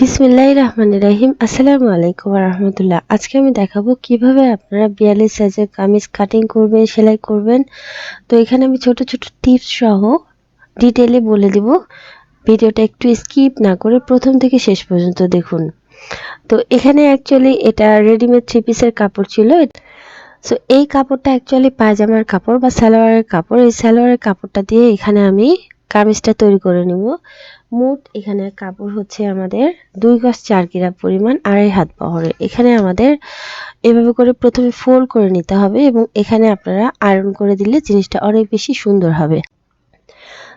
বিসমিল্লাহির রহমানির রহিম। আসসালামু আলাইকুম রহমতুল্লাহ। আজকে আমি দেখাবো কীভাবে আপনারা বিয়াল্লিশ সাইজের কামিজ কাটিং করবেন, সেলাই করবেন। তো এখানে আমি ছোট ছোট টিপস সহ ডিটেলে বলে দিব। ভিডিওটা একটু স্কিপ না করে প্রথম থেকে শেষ পর্যন্ত দেখুন। তো এখানে অ্যাকচুয়ালি এটা রেডিমেড থ্রি পিসের কাপড় ছিল। সো এই কাপড়টা অ্যাকচুয়ালি পায়জামার কাপড় বা সালোয়ারের কাপড়। এই সালোয়ারের কাপড়টা দিয়ে এখানে আমি কামিজটা তৈরি করে নিব। মোট এখানে কাপড় হচ্ছে আমাদের দুই গজ চার কিরা পরিমাণ আড়াই হাত বহরের। এখানে আমাদের এভাবে করে প্রথমে ফোল্ড করে নিতে হবে এবং এখানে আপনারা আয়রন করে দিলে জিনিসটা অনেক বেশি সুন্দর হবে।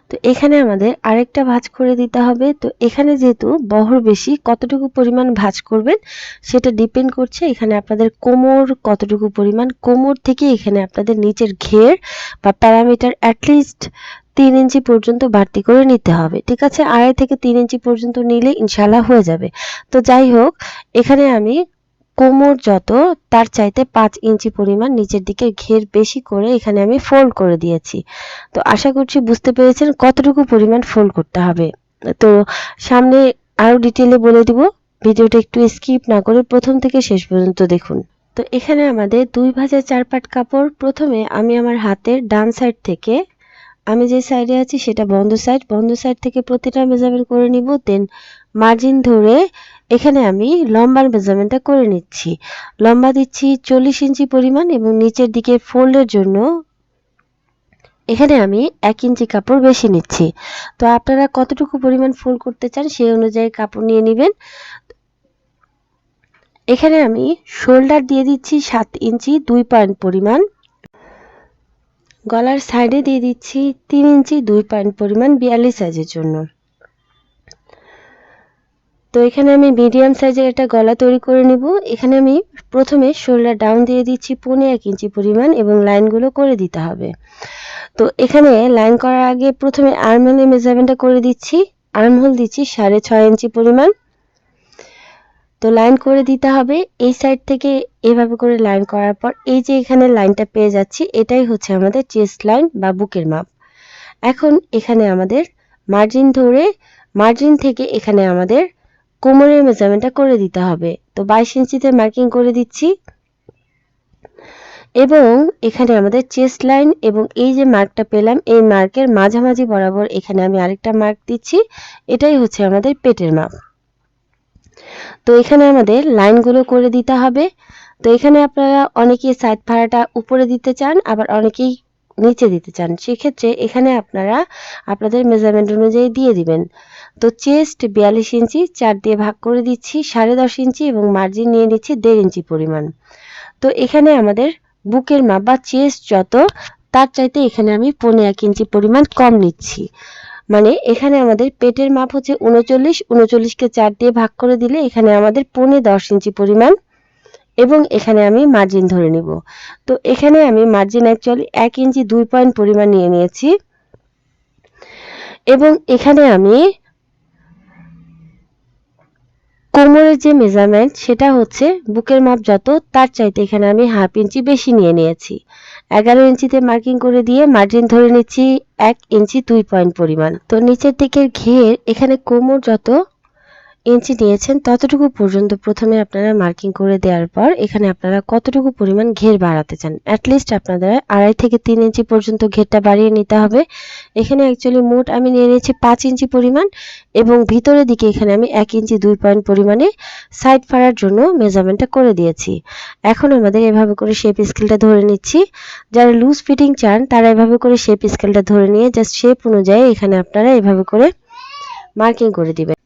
তো এখানে আমাদের আরেকটা ভাঁজ করে দিতে হবে। তো এখানে যেহেতু বহর বেশি কতটুকু পরিমাণ ভাঁজ করবেন সেটা ডিপেন্ড করছে এখানে আপনাদের কোমর কতটুকু পরিমাণ। কোমর থেকে এখানে আপনাদের নিচের ঘের বা প্যারামিটার অ্যাটলিস্ট তিন ইঞ্চি পর্যন্ত বাড়তি করে নিতে হবে, ঠিক আছে? আড়াই থেকে তিন ইঞ্চি পর্যন্ত নিলে ইনশাল্লাহ হয়ে যাবে। তো যাই হোক, এখানে আমি কোমর যত, তার চাইতে পাঁচ ইঞ্চি পরিমাণ নিচের দিকে ঘের বেশি করে এখানে আমি ফোল্ড করে দিয়েছি। তো আশা করছি বুঝতে পেরেছেন কতটুকু পরিমাণ ফোল্ড করতে হবে। তো সামনে আরও ডিটেলে বলে দিব, ভিডিওটা একটু স্কিপ না করে প্রথম থেকে শেষ পর্যন্ত দেখুন। তো এখানে আমাদের দুই ভাজা চার পাট কাপড়, প্রথমে আমি আমার হাতের ডান সাইড থেকে আমি যে সাইডে আছি, সেটা বন্ধ সাইড বন্ধ সাইড থেকে প্রতিটা মেজারমেন্ট করে নিব দেন মার্জিন ধরে এখানে আমি লম্বার মেজারমেন্টটা করে নিচ্ছি। লম্বা দিচ্ছি চল্লিশ ইঞ্চি পরিমাণ এবং নিচের দিকে ফোল্ডের জন্য এখানে আমি এক ইঞ্চি কাপড় বেশি নিচ্ছি। তো আপনারা কতটুকু পরিমাণ ফোল্ড করতে চান, সেই অনুযায়ী কাপড় নিয়ে নেবেন। এখানে আমি শোল্ডার দিয়ে দিচ্ছি সাত ইঞ্চি, দুই পয়েন্ট পরিমাণ। গলার সাইডে দিয়ে দিচ্ছি তিন ইঞ্চি দুই পয়েন্ট পরিমাণ বিয়াল্লিশ সাইজের জন্য। তো এখানে আমি মিডিয়াম সাইজের একটা গলা তৈরি করে নিব। এখানে আমি প্রথমে শোল্ডার ডাউন দিয়ে দিচ্ছি পৌনে এক ইঞ্চি পরিমাণ এবং লাইনগুলো করে দিতে হবে। তো এখানে লাইন করার আগে প্রথমে আর্মহোলের মেজারমেন্টটা করে দিচ্ছি। আর্মহোল দিচ্ছি সাড়ে ছয় ইঞ্চি পরিমাণ। তো লাইন করে দিতে হবে। এই সাইড থেকে এভাবে করে লাইন করার পর এই যে এখানে লাইনটা পেয়ে যাচ্ছি, এটাই হচ্ছে আমাদের চেস্ট লাইন বা বুকের মাপ। এখন এখানে আমাদের মার্জিন ধরে মার্জিন থেকে এখানে আমাদের কোমরের মেজারমেন্টটা করে দিতে হবে। তো বাইশ ইঞ্চিতে মার্কিং করে দিচ্ছি। এবং এখানে আমাদের চেস্ট লাইন এবং এই যে মার্কটা পেলাম, এই মার্কের মাঝামাঝি বরাবর এখানে আমি আরেকটা মার্ক দিচ্ছি। এটাই হচ্ছে আমাদের পেটের মাপ। তো এখানে আমাদের লাইনগুলো করে দিতে হবে। তো এখানে আপনারা অনেকেই সাইড ফাড়াটা উপরে দিতে চান, আবার অনেকেই নিচে দিতে চান। সেক্ষেত্রে এখানে আপনারা আপনাদের মেজারমেন্ট অনুযায়ী দিয়ে দিবেন। তো চেস্ট বিয়াল্লিশ ইঞ্চি, চার দিয়ে ভাগ করে দিচ্ছি, সাড়ে দশ ইঞ্চি এবং মার্জিন নিয়ে নিচ্ছি দেড় ইঞ্চি পরিমাণ। তো এখানে আমাদের বুকের মাপ বা চেস্ট যত, তার চাইতে এখানে আমি পনেরো এক ইঞ্চি পরিমাণ কম নিচ্ছি। মানে এখানে আমাদের পেটের মাপ হচ্ছে উনচল্লিশ, উনচল্লিশকে চার দিয়ে ভাগ করে দিলে এখানে আমাদের পৌনে দশ ইঞ্চি পরিমাণ এবং এখানে আমি মার্জিন ধরে নিব। তো এখানে আমি মার্জিন অ্যাকচুয়ালি এক ইঞ্চি দুই পয়েন্ট পরিমাণ নিয়ে নিয়েছি। এবং এখানে আমি কোমরের যে মেজারমেন্ট, সেটা হচ্ছে বুকের মাপ যত, তার চাইতে এখানে আমি হাফ ইঞ্চি বেশি নিয়ে নিয়েছি। এগারো ইঞ্চিতে মার্কিং করে দিয়ে মার্জিন ধরে নিচ্ছি এক ইঞ্চি দুই পয়েন্ট পরিমাণ। তো নিচের দিকের ঘের, এখানে কোমর যত ইঞ্চি নিয়েছেন ততটুকু পর্যন্ত প্রথমে আপনারা মার্কিং করে দেওয়ার পর এখানে আপনারা কতটুকু পরিমাণ ঘের বাড়াতে চান? অ্যাটলিস্ট আপনাদের আড়াই থেকে তিন ইঞ্চি পর্যন্ত ঘেরটা বাড়িয়ে নিতে হবে। এখানে অ্যাকচুয়ালি মোট আমি নিয়ে নিয়েছি পাঁচ ইঞ্চি পরিমাণ এবং ভিতরের দিকে এখানে আমি এক ইঞ্চি দুই পয়েন্ট পরিমাণে সাইড ফাড়ার জন্য মেজারমেন্টটা করে দিয়েছি। এখন আমাদের এভাবে করে শেপ স্কেলটা ধরে নিচ্ছি। যারা লুজ ফিটিং চান, তারা এভাবে করে শেপ স্কেলটা ধরে নিয়ে জাস্ট শেপ অনুযায়ী এখানে আপনারা এভাবে করে মার্কিং করে দিবেন।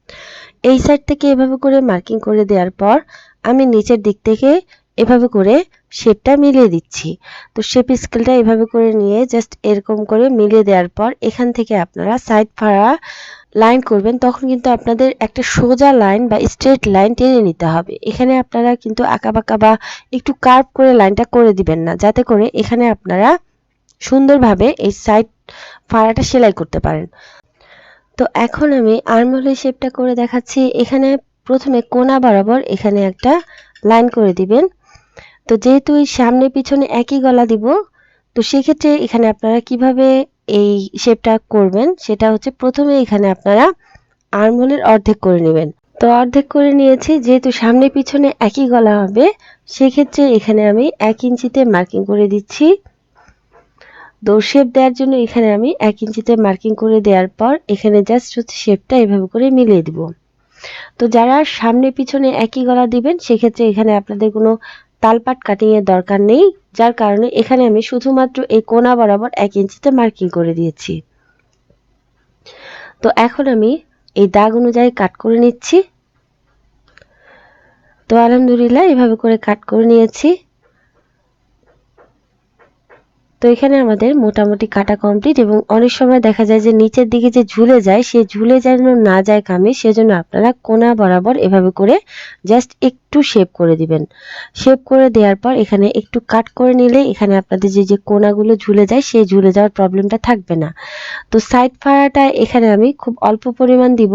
এই সাইড থেকে এভাবে করে মার্কিং করে দেওয়ার পর আমি নিচের দিক থেকে এভাবে করে শেপটা মিলিয়ে দিচ্ছি। তো শেপ স্কেলটা এভাবে করে নিয়ে জাস্ট এরকম করে মিলিয়ে দেওয়ার পর এখান থেকে আপনারা সাইড ফাড়া লাইন করবেন, তখন কিন্তু আপনাদের একটা সোজা লাইন বা স্ট্রেট লাইন টেনে নিতে হবে। এখানে আপনারা কিন্তু আঁকাবাঁকা বা একটু কার্ভ করে লাইনটা করে দিবেন না, যাতে করে এখানে আপনারা সুন্দরভাবে এই সাইড ফাড়াটা সেলাই করতে পারেন। তো এখন আমি আর্মহোলের শেপটা করে দেখাচ্ছি। এখানে প্রথমে কোনা বরাবর এখানে একটা লাইন করে দিবেন। তো যেহেতু এই সামনে পিছনে একই গলা দিব, তো সেক্ষেত্রে এখানে আপনারা কীভাবে এই শেপটা করবেন সেটা হচ্ছে প্রথমে এখানে আপনারা আর্মহোলের অর্ধেক করে নেবেন। তো অর্ধেক করে নিয়েছি, যেহেতু সামনে পিছনে একই গলা হবে, সেক্ষেত্রে এখানে আমি এক ইঞ্চিতে মার্কিং করে দিচ্ছি। তো শেপ দেওয়ার জন্য এখানে আমি এক ইঞ্চিতে মার্কিং করে দেওয়ার পর এখানে জাস্ট হচ্ছে শেপটা এভাবে করে মিলিয়ে দিব। তো যারা সামনে পিছনে একই গলা দিবেন, সেক্ষেত্রে এখানে আপনাদের কোনো তালপাট কাটিং এর দরকার নেই, যার কারণে এখানে আমি শুধুমাত্র এই কোনা বরাবর এক ইঞ্চিতে মার্কিং করে দিয়েছি। তো এখন আমি এই দাগ অনুযায়ী কাট করে নিচ্ছি। তো আলহামদুলিল্লাহ এভাবে করে কাট করে নিয়েছি। তো এখানে আমাদের মোটামুটি কাটা কমপ্লিট এবং অনেক সময় দেখা যায় যে নিচের দিকে যে ঝুলে যায়, সে ঝুলে যেন না যায় কামে, সেজন্য আপনারা কোনা বরাবর এভাবে করে জাস্ট একটু শেপ করে দিবেন। শেপ করে দেওয়ার পর এখানে একটু কাট করে নিলে এখানে আপনাদের যে যে কোনাগুলো ঝুলে যায়, সেই ঝুলে যাওয়ার প্রবলেমটা থাকবে না। তো সাইড ফাড়াটা এখানে আমি খুব অল্প পরিমাণ দিব,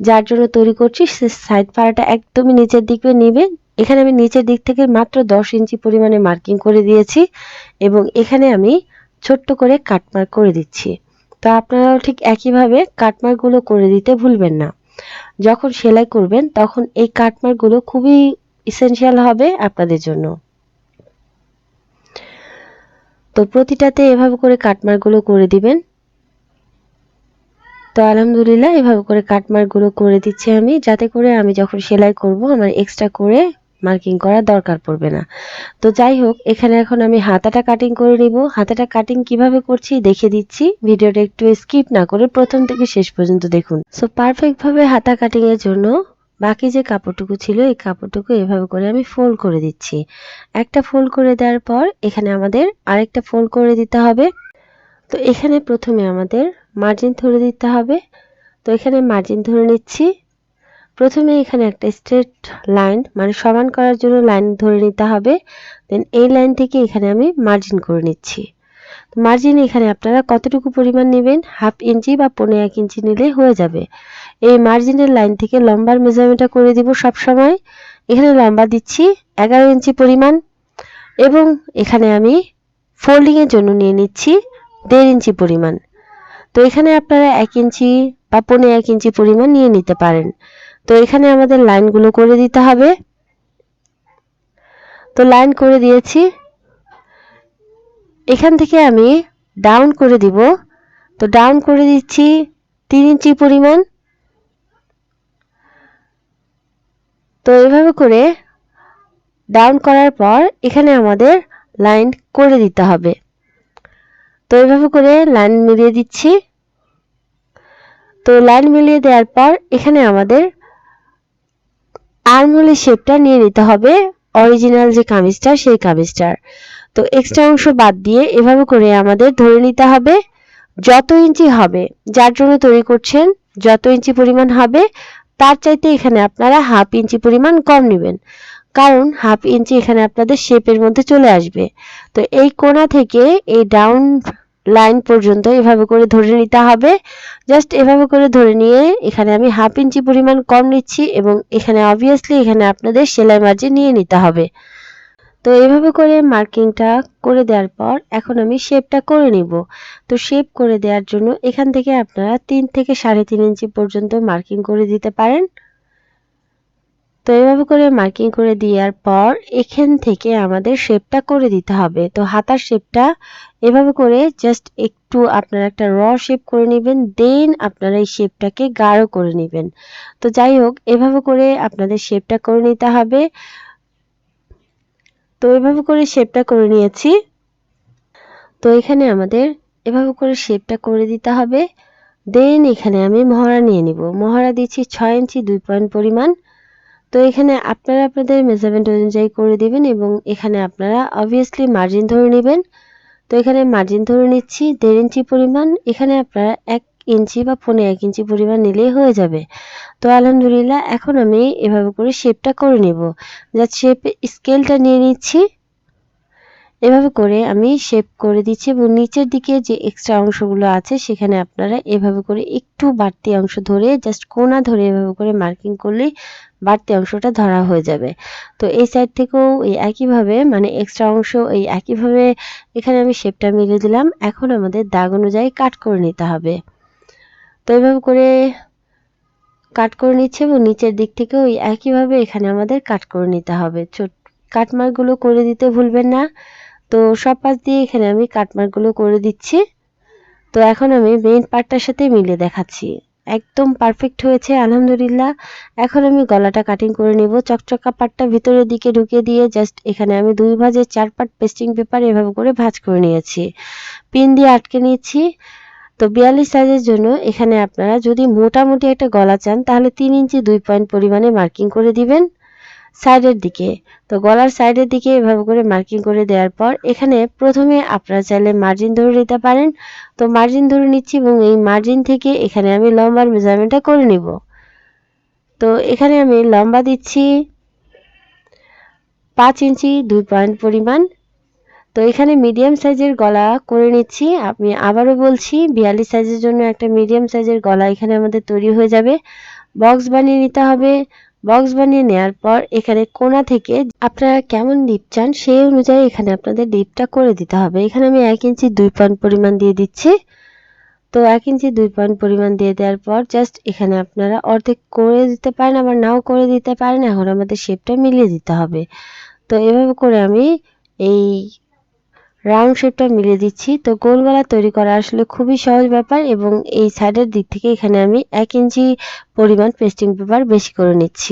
যার জন্য তৈরি করছি, সে সাইড ফাড়াটা একদমই নিচের দিকে নেবেন এখানে আমি নিচের দিক থেকে মাত্র দশ ইঞ্চি পরিমাণে মার্কিং করে দিয়েছি এবং এখানে আমি ছোট্ট করে কাটমার্ক করে দিচ্ছি। তো আপনারাও ঠিক একইভাবে কাটমার্কগুলো করে দিতে ভুলবেন না। যখন সেলাই করবেন তখন এই কাটমার্কগুলো খুবই ইসেনশিয়াল হবে আপনাদের জন্য। তো প্রতিটাতে এভাবে করে কাটমার্কগুলো করে দিবেন। তো আলহামদুলিল্লাহ এভাবে করে কাটমার্কগুলো করে দিচ্ছি আমি। যাতে করে আমি যখন সেলাই করব আমার এক্সট্রা করে মার্কিং করার দরকার পড়বে না। তো যাই হোক, এখানে এখন আমি হাতাটা কাটিং করে নিব। হাতাটা কাটিং কীভাবে করছি দেখে দিচ্ছি। ভিডিওটা একটু স্কিপ না করে প্রথম থেকে শেষ পর্যন্ত দেখুন। সো পারফেক্টভাবে হাতা কাটিং এর জন্য বাকি যে কাপড়টুকু ছিল, এই কাপড়টুকু এভাবে করে আমি ফোল্ড করে দিচ্ছি। একটা ফোল্ড করে দেওয়ার পর এখানে আমাদের আরেকটা ফোল্ড করে দিতে হবে। তো এখানে প্রথমে আমাদের মার্জিন ধরে দিতে হবে। তো এখানে মার্জিন ধরে নিচ্ছি। প্রথমে এখানে একটা স্ট্রেট লাইন মানে সমান করার জন্য লাইন ধরে নিতে হবে। দেন এই লাইন থেকে এখানে আমি মার্জিন করে নিচ্ছি। মার্জিন এখানে আপনারা কতটুকু পরিমাণ নেবেন? হাফ ইঞ্চি বা পনেরো এক ইঞ্চি নিলে হয়ে যাবে। এই মার্জিনের লাইন থেকে লম্বার মেজারমেন্টটা করে দিব সব সময় এখানে লম্বা দিচ্ছি এগারো ইঞ্চি পরিমাণ এবং এখানে আমি ফোল্ডিংয়ের জন্য নিয়ে নিচ্ছি দেড় ইঞ্চি পরিমাণ। তো এখানে আপনারা এক ইঞ্চি বা পনেরো এক ইঞ্চি পরিমাণ নিয়ে নিতে পারেন। তো এখানে আমাদের লাইনগুলো করে দিতে হবে। তো লাইন করে দিয়েছি। এখান থেকে আমি ডাউন করে দিব। তো ডাউন করে দিচ্ছি তিন ইঞ্চি পরিমাণ। তো এভাবে করে ডাউন করার পর এখানে আমাদের লাইন করে দিতে হবে। তো এভাবে করে লাইন মিলিয়ে দিচ্ছি। তো লাইন মিলিয়ে দেওয়ার পর এখানে আমাদের আর্মহোলের শেপটা নিয়ে নিতে হবে অরিজিনাল যে কামিজটা সেই কামিজটার। তো এক্সট্রা অংশ বাদ দিয়ে এভাবে করে আমাদের ধরে নিতে হবে যত ইঞ্চি হবে, যার জন্য তৈরি করছেন যত ইঞ্চি পরিমাণ হবে, তার চাইতে এখানে আপনারা হাফ ইঞ্চি পরিমাণ কম নেবেন। কারণ হাফ ইঞ্চি এখানে আপনাদের শেপের মধ্যে চলে আসবে। তো এই কোণা থেকে এই ডাউন লাইন পর্যন্ত এভাবে করে ধরে নিতে হবে। জাস্ট এভাবে করে ধরে নিয়ে এখানে আমি হাফ ইঞ্চি পরিমাণ কম নিচ্ছি এবং এখানে অবভিয়াসলি এখানে আপনাদের সেলাই মার্জিন নিয়ে নিতে হবে। তো এভাবে করে মার্কিংটা করে দেওয়ার পর এখন আমি শেপটা করে নিব। তো শেপ করে দেওয়ার জন্য এখান থেকে আপনারা তিন থেকে সাড়ে তিন ইঞ্চি পর্যন্ত মার্কিং করে দিতে পারেন। তো এভাবে করে মার্কিং করে দেওয়ার পর এখান থেকে আমাদের শেপটা করে দিতে হবে। তো হাতার শেপটা এভাবে করে জাস্ট একটু আপনারা একটা র শেপ করে নেবেন দেন আপনারা এই শেপটাকে গাঢ় করে নেবেন। তো যাই হোক, এভাবে করে আপনাদের শেপটা করে নিতে হবে। তো এভাবে করে শেপটা করে নিয়েছি। তো এখানে আমাদের এভাবে করে শেপটা করে দিতে হবে। দেন এখানে আমি মহড়া নিয়ে নিব। মহড়া দিচ্ছি ছয় ইঞ্চি, দুই পয়েন্ট পরিমাণ। তো এখানে আপনারা আপনাদের মেজারমেন্ট অনুযায়ী করে দিবেন এবং এখানে আপনারা অবভিয়াসলি মার্জিন ধরে নেবেন। তো এখানে মার্জিন ধরে নিচ্ছি, দেড় ইঞ্চি পরিমাণ। এখানে আপনারা এক ইঞ্চি বা পনেরো এক ইঞ্চি পরিমাণ নিলেই হয়ে যাবে। তো আলহামদুলিল্লাহ, এখন আমি এভাবে করে শেপটা করে নেব। যা শেপ স্কেলটা নিয়ে নিচ্ছি। এভাবে করে আমি শেপ করে দিচ্ছি এবং নিচের দিকে যে এক্সট্রা অংশগুলো আছে, সেখানে আপনারা এভাবে করে একটু বাড়তি অংশ ধরে জাস্ট কোনা ধরে এভাবে করে মার্কিং করলেই বাড়তি অংশটা ধরা হয়ে যাবে। তো এই সাইড থেকেও এই একইভাবে মানে এক্সট্রা অংশ এই একইভাবে এখানে আমি শেপটা মিলে দিলাম। এখন আমাদের দাগ অনুযায়ী কাট করে নিতে হবে। তো এইভাবে করে কাট করে নিচ্ছে এবং নিচের দিক থেকে ওই একইভাবে এখানে আমাদের কাট করে নিতে হবে। ছোট কাটমার্কগুলো করে দিতে ভুলবেন না। তো সব পাশ দিয়ে এখানে আমি কাটমার্কগুলো করে দিচ্ছি। তো এখন আমি মেইন পার্টটার সাথে মিলে দেখাচ্ছি। একদম পারফেক্ট হয়েছে, আলহামদুলিল্লাহ। এখন আমি গলাটা কাটিং করে নিব। চকচকা পাটটা ভিতরের দিকে ঢুকিয়ে দিয়ে জাস্ট এখানে আমি দুই ভাজে চার পাট পেস্টিং পেপার এভাবে করে ভাজ করে নিয়েছি। পিন দিয়ে আটকে নিয়েছি। তো বিয়াল্লিশ সাইজের জন্য এখানে আপনারা যদি মোটামুটি একটা গলা চান, তাহলে তিন ইঞ্চি দুই পয়েন্ট পরিমাণে মার্কিং করে দিবেন। সাইডের দিকে। তো গলার সাইডের দিকে এভাবে করে মার্কিং করে দেওয়ার পর এখানে প্রথমে আপনারা চাইলে মার্জিন ধরে নিতে পারেন। তো মার্জিন ধরে নিচ্ছি এবং এই মার্জিন থেকে এখানে আমি লম্বার মেজারমেন্টটা করে নিব। তো এখানে আমি লম্বা দিচ্ছি পাঁচ ইঞ্চি, দুই পয়েন্ট পরিমাণ। তো এখানে মিডিয়াম সাইজের গলা করে নিচ্ছি। আমি আবারও বলছি, বিয়াল্লিশ সাইজের জন্য একটা মিডিয়াম সাইজের গলা এখানে আমাদের তৈরি হয়ে যাবে। বক্স বানিয়ে নিতে হবে। বক্স বানিয়ে নেওয়ার পর এখানে কোনা থেকে আপনারা কেমন ডিপ চান সেই অনুযায়ী এখানে আপনাদের ডিপটা করে দিতে হবে। এখানে আমি এক ইঞ্চি দুই পয়েন্ট পরিমাণ দিয়ে দিচ্ছি। তো এক ইঞ্চি দুই পয়েন্ট পরিমাণ দিয়ে দেওয়ার পর জাস্ট এখানে আপনারা অর্ধেক করে দিতে পারেন, আবার নাও করে দিতে পারেন। এখন আমাদের শেপটা মিলিয়ে দিতে হবে। তো এভাবে করে আমি এই রাউন্ড শেপটা মিলিয়ে দিচ্ছি। তো গোল গলা তৈরি করা আসলে খুবই সহজ ব্যাপার এবং এই সাইডের দিক থেকে এখানে আমি এক ইঞ্চি পরিমাণ পেস্টিং পেপার বেশি করে নিচ্ছি।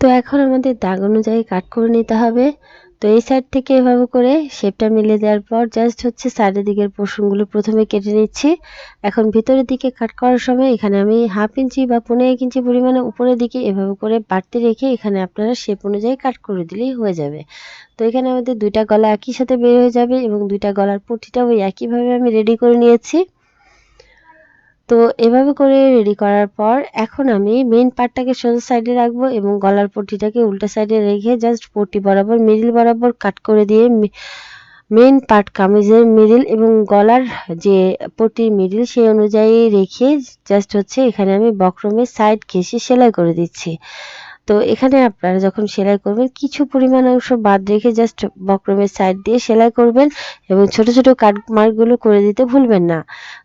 তো এখন আমাদের দাগ অনুযায়ী কাট করে নিতে হবে। তো এই সাইড থেকে এভাবে করে শেপটা মিলিয়ে দেওয়ার পর জাস্ট হচ্ছে সাইডের দিকের পোর্শনগুলো প্রথমে কেটে নিচ্ছি। এখন ভিতরের দিকে কাট করার সময় এখানে আমি হাফ ইঞ্চি বা পনেরো এক ইঞ্চি পরিমাণে উপরের দিকে এভাবে করে বাড়তে রেখে এখানে আপনারা শেপ অনুযায়ী কাট করে দিলেই হয়ে যাবে। তো এখানে আমাদের দুইটা গলা একই সাথে বের হয়ে যাবে এবং দুইটা গলার পটিটাও ওই একইভাবে আমি রেডি করে নিয়েছি। তো এভাবে করে রেডি করার পর এখন আমি মেন পার্টটাকে সোজা সাইডে রাখব এবং গলার পটিটাকে উল্টা সাইডে রেখে জাস্ট পটি বরাবর মিডিল বরাবর কাট করে দিয়ে মেন পার্ট কামিজের মিডিল এবং গলার যে পটির মিডিল সেই অনুযায়ী রেখে জাস্ট হচ্ছে এখানে আমি বক্রমের সাইড ঘেসে সেলাই করে দিচ্ছি। তো এখানে আপনারা যখন সেলাই করবেন, কিছু পরিমাণ অংশ বাদ রেখে জাস্ট বক্রমের সাইড দিয়ে সেলাই করবেন এবং ছোট ছোট কাট মার্কগুলো করে দিতে ভুলবেন না।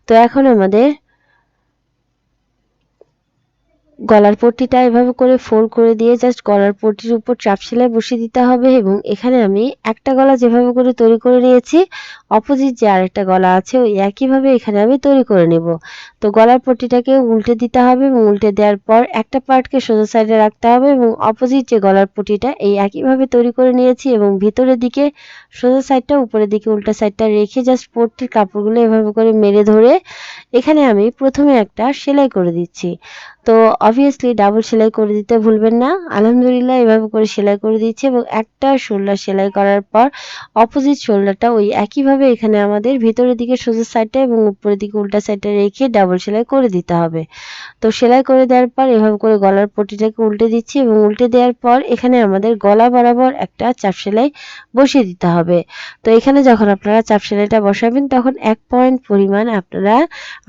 তো এখন আমাদের গলার পট্টিটা এভাবে করে ফোল্ড করে দিয়ে জাস্ট গলার পট্টির উপর চাপ সেলাই বসিয়ে দিতে হবে এবং এখানে আমি একটা গলা যেভাবে করে তৈরি করে নিয়েছি অপোজিট যে আরেকটা গলা আছে ওই একইভাবে এখানে আমি তৈরি করে নেব। তো গলার পট্টিটাকে উল্টে দিতে হবে এবং উল্টে দেওয়ার পর একটা পার্টকে সোজা সাইডে রাখতে হবে এবং অপোজিট যে গলার পট্টিটা এই একইভাবে তৈরি করে নিয়েছি এবং ভিতরের দিকে সোজা সাইডটা উপরের দিকে উল্টা সাইডটা রেখে জাস্ট পট্টির কাপড়গুলো এভাবে করে মেরে ধরে এখানে আমি প্রথমে একটা সেলাই করে দিচ্ছি। তো অবভিয়াসলি ডাবল সেলাই করে দিতে ভুলবেন না। আলহামদুলিল্লাহ এভাবে করে সেলাই করে দিচ্ছি এবং একটা শোল্ডার সেলাই করার পর অপোজিট শোল্ডারটা ওই একইভাবে এখানে আমাদের ভিতরের দিকে সোজা সাইডটা এবং উপরের দিকে উল্টা সাইডটা রেখে ডাবল সেলাই করে দিতে হবে। তো সেলাই করে দেওয়ার পর এভাবে করে গলার পটিটাকে উল্টে দিচ্ছি এবং উল্টে দেওয়ার পর এখানে আমাদের গলা বরাবর একটা চাপ সেলাই বসিয়ে দিতে হবে। তো এখানে যখন আপনারা চাপ সেলাইটা বসাবেন তখন এক পয়েন্ট পরিমাণ আপনারা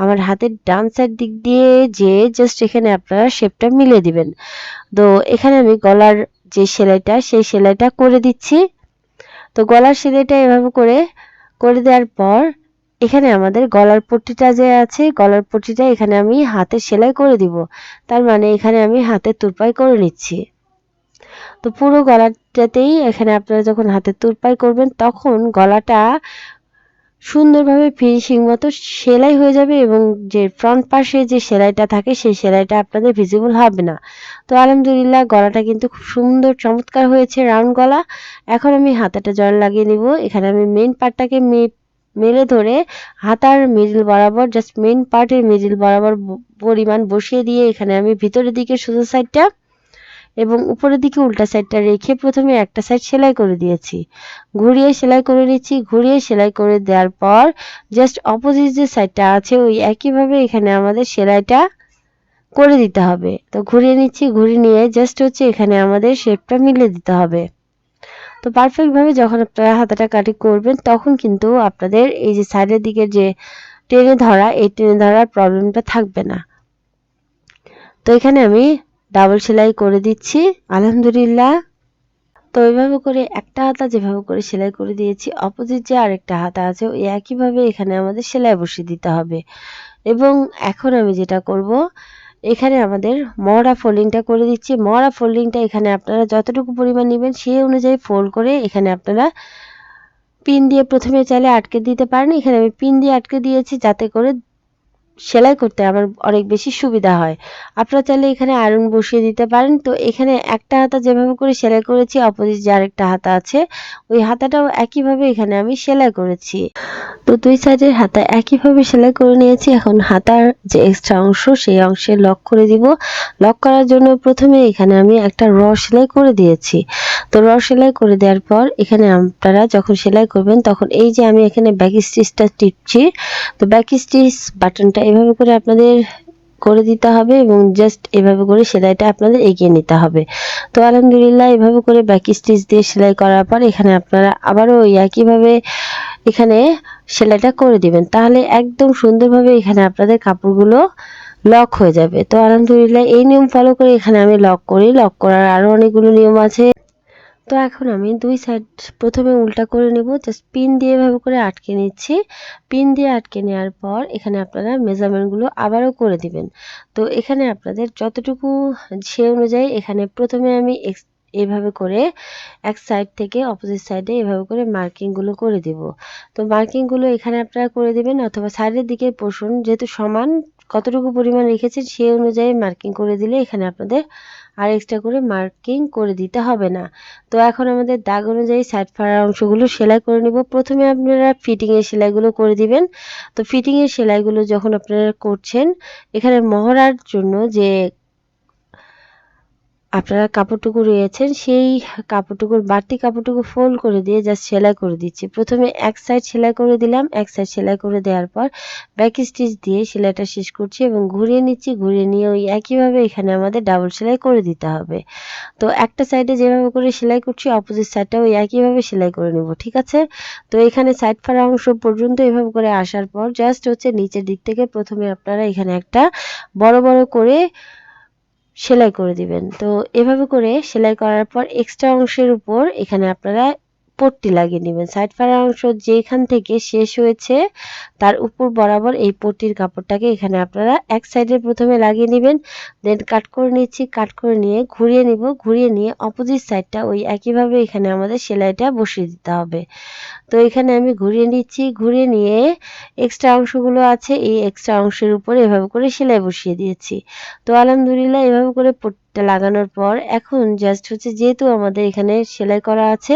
আমার হাতের ডান সাইড দিক দিয়ে যে জাস্ট এখানে আপনারা শেপটা মিলে দিবেন। তো এখানে আমি গলার যে সেলাইটা, সেই সেলাইটা করে দিচ্ছি। তো গলার সেলাইটা এভাবে করে করে দেওয়ার পর এখানে আমাদের গলার পট্টিটা যে আছে, গলার পট্টিটা এখানে আমি হাতে সেলাই করে দিব। তার মানে এখানে আমি হাতে তুরপাই করে নিচ্ছি। তো পুরো গলাটাতেই এখানে আপনারা যখন হাতে তুরপাই করবেন, তখন গলাটা সুন্দরভাবে ফিনিশিং মতো সেলাই হয়ে যাবে এবং যে ফ্রন্ট পাশে যে সেলাইটা থাকে সেই সেলাইটা আপনাদের ভিজিবল হবে না। তো আলহামদুলিল্লাহ গলাটা কিন্তু খুব সুন্দর চমৎকার হয়েছে রাউন্ড গলা। এখন আমি হাতাটা জয়েন লাগিয়ে নিব। এখানে আমি মেন পার্টটাকে মেলে ধরে হাতার মিডিল বরাবর জাস্ট মেন পার্টের মিডিল বরাবর পরিমাণ বসিয়ে দিয়ে এখানে আমি ভিতরের দিকে সোজা সাইডটা এবং উপরের দিকে উল্টা সাইডটা রেখে প্রথমে একটা সাইড সেলাই করে দিয়েছি। ঘুরিয়ে সেলাই করে নিচ্ছি। ঘুরিয়ে সেলাই করে দেওয়ার পর জাস্ট অপোজিট যে সাইডটা আছে, ওই একইভাবে এখানে আমাদের সেলাইটা করে দিতে হবে। তো ঘুরিয়ে নিচ্ছি, ঘুরিয়ে নিয়ে জাস্ট হচ্ছে এখানে আমাদের শেপটা মিলে দিতে হবে। তো পারফেক্টভাবে যখন আপনারা হাতাটা কাটি করবেন, তখন কিন্তু আপনাদের এই যে সাইডের দিকে যে টেনে ধরা, এই টেনে ধরার প্রবলেমটা থাকবে না। তো এখানে আমি ডাবল সেলাই করে দিচ্ছি। আলহামদুলিল্লাহ। তো এইভাবে করে একটা হাতা যেভাবে করে সেলাই করে দিয়েছি, অপোজিট যে আরেকটা হাতা আছে, ওই একইভাবে এখানে আমাদের সেলাই বসিয়ে দিতে হবে। এবং এখন আমি যেটা করব, এখানে আমাদের মরা ফোল্ডিংটা করে দিচ্ছি। মরা ফোল্ডিংটা এখানে আপনারা যতটুকু পরিমাণ নেবেন, সেই অনুযায়ী ফোল্ড করে এখানে আপনারা পিন দিয়ে প্রথমে চাইলে আটকে দিতে পারেন। এখানে আমি পিন দিয়ে আটকে দিয়েছি, যাতে করে সেলাই করতে আমার অনেক বেশি সুবিধা হয়। আপনারা চাইলে এখানে আয়রন বসিয়ে দিতে পারেন। তো এখানে একটা হাতা যেভাবে করে সেলাই করেছি অপোজিট যে আরেকটা হাতা আছে, ওই হাতাটাও একইভাবে এখানে আমি সেলাই করেছি। তো দুই সাইডের হাতা একইভাবে সেলাই করে নিয়েছি। এখন হাতার যে এক্সট্রা অংশ, সেই অংশে লক করে দিব। লক করার জন্য প্রথমে এখানে আমি একটা র সেলাই করে দিয়েছি। তো র সেলাই করে দেওয়ার পর এখানে আপনারা যখন সেলাই করবেন, তখন এই যে আমি এখানে ব্যাক স্টিচটা টিপছি, তো ব্যাক স্টিচ বাটনটা এভাবে করে আপনাদের করে দিতে হবে এবং জাস্ট এভাবে করে সেলাইটা আপনাদের এগিয়ে নিতে হবে। তো আলহামদুলিল্লাহ এভাবে করে ব্যাক স্টিচ দিয়ে সেলাই করার পর এখানে আপনারা আবারও ওই একইভাবে এখানে সেলাইটা করে দিবেন। তাহলে একদম সুন্দরভাবে এখানে আপনাদের কাপড়গুলো লক হয়ে যাবে। তো আলহামদুলিল্লাহ এই নিয়ম ফলো করে এখানে আমি লক করি। লক করার আরও অনেকগুলো নিয়ম আছে। তো এখন আমি দুই সাইড প্রথমে উল্টা করে নেব জাস্ট পিন দিয়ে এভাবে করে আটকে নিচ্ছি। পিন দিয়ে আটকে নেওয়ার পর এখানে আপনারা মেজারমেন্টগুলো আবারও করে দিবেন। তো এখানে আপনাদের যতটুকু সে অনুযায়ী এখানে প্রথমে আমি এভাবে করে এক সাইড থেকে অপোজিট সাইডে এভাবে করে মার্কিংগুলো করে দিব। তো মার্কিংগুলো এখানে আপনারা করে দিবেন, অথবা সাইডের দিকে পোষণ যেহেতু সমান কতটুকু পরিমাণ রেখেছেন সেই অনুযায়ী মার্কিং করে দিলে এখানে আপনাদের আর এক্সট্রা করে মার্কিং করে দিতে হবে না। তো এখন আমাদের দাগ অনুযায়ী সাইড ফাড়ার অংশগুলো সেলাই করে নিব। প্রথমে আপনারা ফিটিংয়ের সেলাইগুলো করে দিবেন। তো ফিটিংয়ের সেলাইগুলো যখন আপনারা করছেন, এখানে মহড়ার জন্য যে আপনারা কাপড়টুকু রয়েছেন, সেই কাপড়টুকুর, বাড়তি কাপড়টুকু ফোল্ড করে দিয়ে জাস্ট সেলাই করে দিচ্ছি। প্রথমে এক সাইড সেলাই করে দিলাম, এক সাইড সেলাই করে দেওয়ার পর ব্যাক স্টিচ দিয়ে সেলাইটা শেষ করছি এবং ঘুরিয়ে নিচ্ছি, ঘুরিয়ে নিয়ে ওই একইভাবে এখানে আমাদের ডাবল সেলাই করে দিতে হবে। তো একটা সাইডে যেভাবে করে সেলাই করছি অপোজিট সাইডটা ওই একইভাবে সেলাই করে নেব, ঠিক আছে? তো এখানে সাইড ফাড়া অংশ পর্যন্ত এভাবে করে আসার পর জাস্ট হচ্ছে নিচের দিক থেকে প্রথমে আপনারা এখানে একটা বড় বড় করে সেলাই করে দিবেন। তো এভাবে করে সেলাই করার পর এক্সট্রা অংশের উপর এখানে আপনারা পট্টি লাগিয়ে নেবেন। সাইড ফাড়া অংশ যেখান থেকে শেষ হয়েছে, তার উপর বরাবর এই পট্টির কাপড়টাকে এখানে আপনারা এক সাইডে প্রথমে লাগিয়ে নেবেন দেন কাট করে নিচ্ছি কাট করে নিয়ে ঘুরিয়ে নিব, ঘুরিয়ে নিয়ে অপোজিট সাইডটা ওই একইভাবে এখানে আমাদের সেলাইটা বসিয়ে দিতে হবে। তো এখানে আমি ঘুরিয়ে নিচ্ছি, ঘুরিয়ে নিয়ে এক্সট্রা অংশগুলো আছে, এই এক্সট্রা অংশের উপরে এভাবে করে সেলাই বসিয়ে দিয়েছি। তো আলহামদুলিল্লাহ এভাবে করে পট্টিটা লাগানোর পর এখন জাস্ট হচ্ছে যেহেতু আমাদের এখানে সেলাই করা আছে,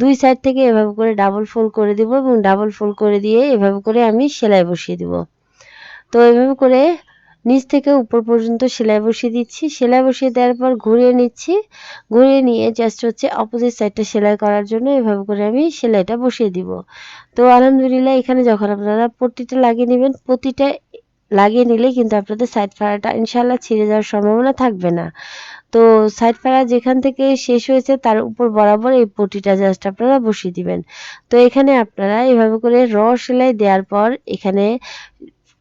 দুই সাইড থেকে এভাবে করে ডাবল ফোল্ড করে দিব এবং ডাবল ফোল্ড করে দিয়ে এভাবে করে আমি সেলাই বসিয়ে দিব। তো এভাবে করে নিচ থেকে উপর পর্যন্ত সেলাই বসিয়ে দিচ্ছি। সেলাই বসিয়ে দেওয়ার পর ঘুরিয়ে নিচ্ছি। ঘুরিয়ে নিয়ে জাস্ট হচ্ছে অপোজিট সাইডটা সেলাই করার জন্য এভাবে করে আমি সেলাইটা বসিয়ে দিব। তো আলহামদুলিল্লাহ এখানে যখন আপনারা পট্টিটা লাগিয়ে নেবেন প্রতিটা লাগিয়ে নিলে কিন্তু আপনাদের সাইড ফাড়াটা ইনশাল্লাহ ছিঁড়ে যাওয়ার সম্ভাবনা থাকবে না। তো সাইড ফাড়া যেখান থেকে শেষ হয়েছে তার উপর বরাবর এই পটিটা জাস্ট আপনারা বসিয়ে দিবেন। তো এখানে আপনারা এভাবে করে র সেলাই দেওয়ার পর এখানে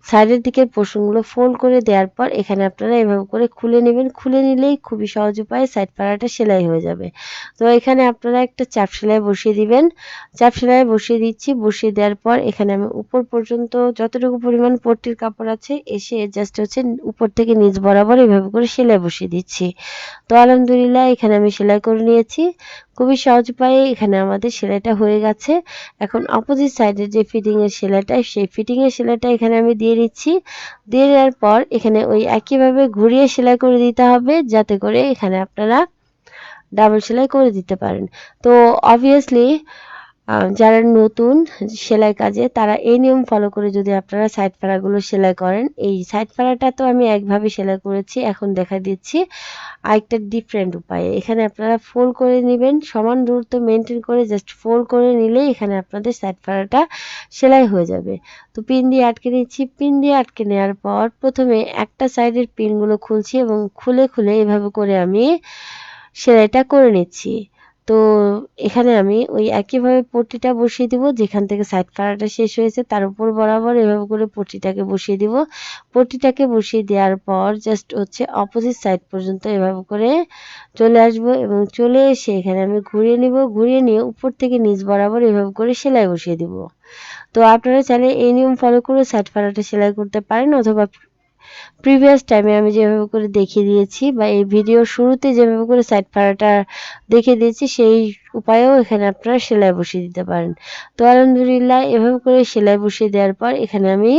সাইডের দিকের পোষণগুলো ফোল্ড করে দেওয়ার পর এখানে আপনারা এভাবে করে খুলে নেবেন। খুলে নিলেই খুবই সহজ উপায়ে সাইড পাড়াটা সেলাই হয়ে যাবে। তো এখানে আপনারা একটা চাপ সেলাই বসিয়ে দিবেন। চাপ সেলাই বসিয়ে দিচ্ছি। বসিয়ে দেওয়ার পর এখানে আমি উপর পর্যন্ত যতটুকু পরিমাণ পট্টির কাপড় আছে, এসে জাস্ট হচ্ছে উপর থেকে নিচ বরাবর এভাবে করে সেলাই বসিয়ে দিচ্ছি। তো আলহামদুলিল্লাহ এখানে আমি সেলাই করে নিয়েছি। খুবই সহজ উপায়ে এখানে আমাদের সেলাইটা হয়ে গেছে। এখন অপোজিট সাইডের যে ফিটিংয়ের সেলাইটা, সেই ফিটিংয়ের সেলাইটা এখানে আমি দিয়ে দিচ্ছি। দিয়ে দেওয়ার পর এখানে ওই একইভাবে ঘুরিয়ে সেলাই করে দিতে হবে, যাতে করে এখানে আপনারা ডাবল সেলাই করে দিতে পারেন। তো অবভিয়াসলি যারা নতুন সেলাই কাজে, তারা এই নিয়ম ফলো করে যদি আপনারা সাইড ফাড়াগুলো সেলাই করেন, এই সাইড ফাড়াটা তো আমি একভাবে সেলাই করেছি, এখন দেখা দিচ্ছি আরেকটা ডিফারেন্ট উপায়ে। এখানে আপনারা ফোল্ড করে নেবেন, সমান দূরত্ব মেনটেন করে জাস্ট ফোল্ড করে নিলেই এখানে আপনাদের সাইড ফাড়াটা সেলাই হয়ে যাবে। তো পিন দিয়ে আটকে নিচ্ছি। পিন দিয়ে আটকে নেওয়ার পর প্রথমে একটা সাইডের পিনগুলো খুলছি এবং খুলে খুলে এভাবে করে আমি সেলাইটা করে নিচ্ছি। তো এখানে আমি ওই একইভাবে পট্টিটা বসিয়ে দিব, যেখান থেকে সাইড কালারটা শেষ হয়েছে তার উপর বরাবর এভাবে করে পট্টিটাকে বসিয়ে দিব। পট্টিটাকে বসিয়ে দেওয়ার পর জাস্ট হচ্ছে অপোজিট সাইড পর্যন্ত এভাবে করে চলে আসব এবং চলে এসে এখানে আমি ঘুরিয়ে নিব, ঘুরিয়ে নিয়ে উপর থেকে নিচ বরাবর এভাবে করে সেলাই বসিয়ে দিব। তো আপনারা চাইলে এই নিয়ম ফলো করে সাইড ফাড়াটা সেলাই করতে পারেন অথবা প্রিভিয়াস টাইমে আমি যেভাবে করে দেখিয়ে দিয়েছি বা এই ভিডিওর শুরুতে যেভাবে করে সাইড ফাড়াটা দেখিয়ে দিয়েছি, সেই উপায়েও এখানে আপনারা সেলাই বসিয়ে দিতে পারেন। তো আলহামদুলিল্লাহ, এভাবে করে সেলাই বসিয়ে দেওয়ার পর এখানে আমি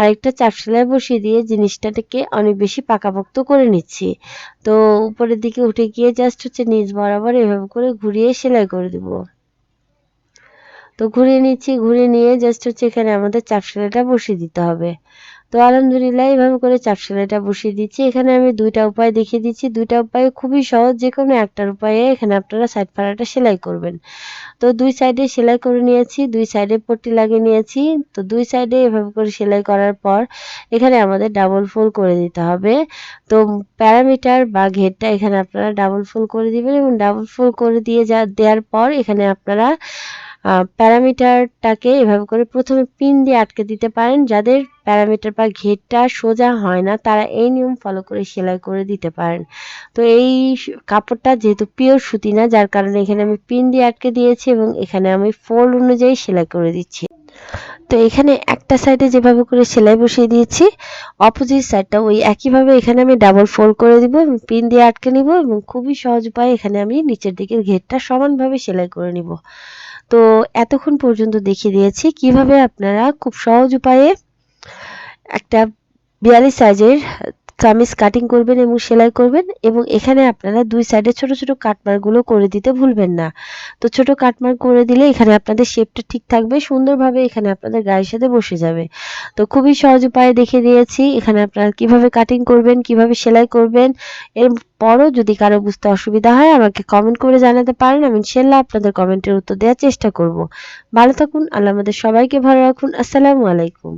আরেকটা চাপ সেলাই বসিয়ে দিয়ে জিনিসটাকে অনেক বেশি পাকাপোক্ত করে নিচ্ছি। তো উপরের দিকে উঠে গিয়ে জাস্ট হচ্ছে নিচ বরাবর এভাবে করে ঘুরিয়ে সেলাই করে দেবো। তো ঘুরিয়ে নিচ্ছি, ঘুরিয়ে নিয়ে জাস্ট হচ্ছে এখানে আমাদের চাপ সেলাইটা বসিয়ে দিতে হবে। তো আলহামদুলিল্লাহ এইভাবে করে চাপ সেলাইটা বসিয়ে দিচ্ছি। এখানে আমি দুইটা উপায় দেখিয়ে দিচ্ছি। দুইটা উপায় খুবই সহজ যে কোনো একটার উপায়ে এখানে আপনারা সাইড ফাড়াটা সেলাই করবেন। তো দুই সাইডে সেলাই করে নিয়েছি, দুই সাইডে পট্টি লাগিয়ে নিয়েছি। তো দুই সাইডে এভাবে করে সেলাই করার পর এখানে আমাদের ডাবল ফুল করে দিতে হবে। তো প্যারামিটার বা ঘেরটা এখানে আপনারা ডাবল ফুল করে দিবেন এবং ডাবল ফুল করে দিয়ে যা দেওয়ার পর এখানে আপনারা প্যারামিটারটাকে এভাবে করে প্রথমে পিন দিয়ে আটকে দিতে পারেন, যাদের প্যারামিটার বা ঘেরটা সোজা হয় না, তারা এই নিয়ম ফলো করে সেলাই করে দিতে পারেন। তো এই কাপড়টা যেহেতু পিওর সুতি না, যার কারণে এখানে আমি পিন দিয়ে আটকে দিয়েছি এবং এখানে আমি ফোল্ড অনুযায়ী সেলাই করে দিচ্ছি। তো এখানে একটা সাইডে যেভাবে করে সেলাই বসিয়ে দিয়েছি অপোজিট সাইডটা ওই একইভাবে এখানে আমি ডাবল ফোল্ড করে দিব এবং পিন দিয়ে আটকে নিব এবং খুবই সহজ উপায়ে এখানে আমি নিচের দিকের ঘেরটা সমানভাবে সেলাই করে নিব। তো এতক্ষণ পর্যন্ত দেখিয়ে দিয়েছি কীভাবে আপনারা খুব সহজ উপায়ে একটা বিয়াল্লিশ সাইজের কামিজ কাটিং করবেন এবং সেলাই করবেন এবং এখানে আপনারা দুই সাইডে ছোট ছোট কাটমারগুলো করে দিতে ভুলবেন না। তো ছোট কাটমার করে দিলে এখানে আপনাদের শেপটা ঠিক থাকবে, সুন্দরভাবে এখানে আপনাদের গায়ের সাথে বসে যাবে। তো খুবই সহজ উপায়ে দেখে দিয়েছি এখানে আপনারা কীভাবে কাটিং করবেন, কীভাবে সেলাই করবেন এর পরও যদি কারও বুঝতে অসুবিধা হয় আমাকে কমেন্ট করে জানাতে পারেন, আমি ইনশাল্লাহ আপনাদের কমেন্টের উত্তর দেওয়ার চেষ্টা করব। ভালো থাকুন, আল্লাহ আমাদের সবাইকে ভালো রাখুন, আসসালামু আলাইকুম।